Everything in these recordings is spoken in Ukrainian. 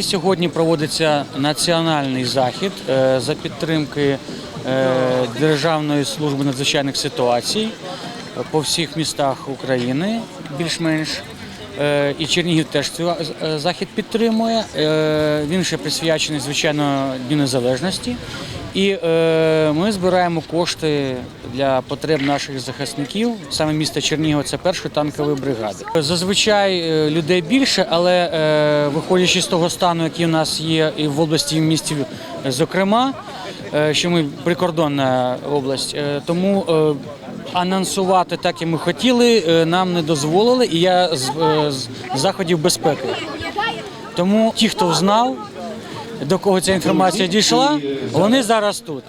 Сьогодні проводиться національний захід е, за підтримки е, Державної служби надзвичайних ситуацій е, по всіх містах України, більш-менш. І Чернігів теж цей захід підтримує. Він ще присвячений, звичайно, Дню Незалежності. І е, ми збираємо кошти для потреб наших захисників. Саме місто Чернігова це першої танкової бригади. Зазвичай е, людей більше, але е, виходячи з того стану, який у нас є і в області і в місті, зокрема, е, що ми прикордонна область, е, тому е, анонсувати так, як ми хотіли, е, нам не дозволили, і я з, е, заходів безпеки. Тому ті, хто знав, до кого ця інформація дійшла, вони зараз тут.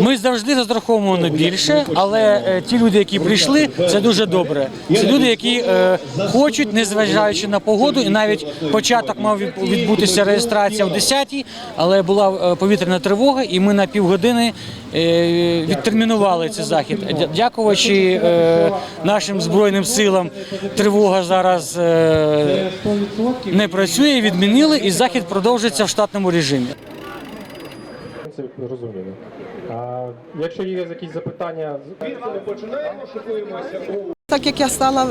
Ми завжди розраховуємо на більше, але е, ті люди, які прийшли, це дуже добре. Це люди, які е, хочуть, незважаючи на погоду, і навіть початок мав відбутися реєстрація о 10-й, але була е, повітряна тривога, і ми на півгодини відтермінували цей захід. Дякуючи нашим збройним силам, тривога зараз не працює, відмінили, і захід продовжиться в штатному режимі. Це розуміли. А якщо є якісь запитання, Так як я стала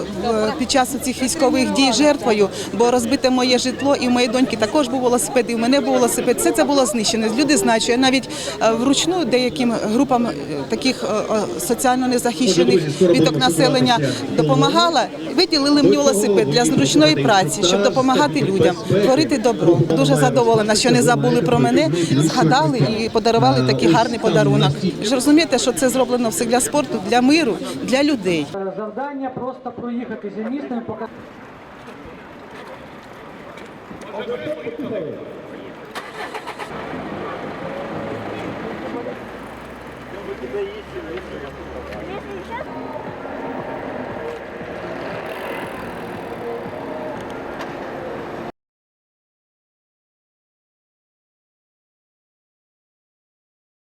під час цих військових дій жертвою, бо розбите моє житло, і в моєї доньки також був велосипед, і в мене був велосипед. Все це було знищено. Люди знають, що я навіть е, вручну деяким групам е, таких е, е, соціально незахищених відок населення допомагала. Виділили мені велосипед для зручної праці, щоб допомагати людям, творити добро. Дуже задоволена, що не забули про мене, згадали і подарували такий гарний подарунок. Ви ж розумієте, що це зроблено все для спорту, для миру, для людей. бажання просто проехать и і показати. Если сейчас...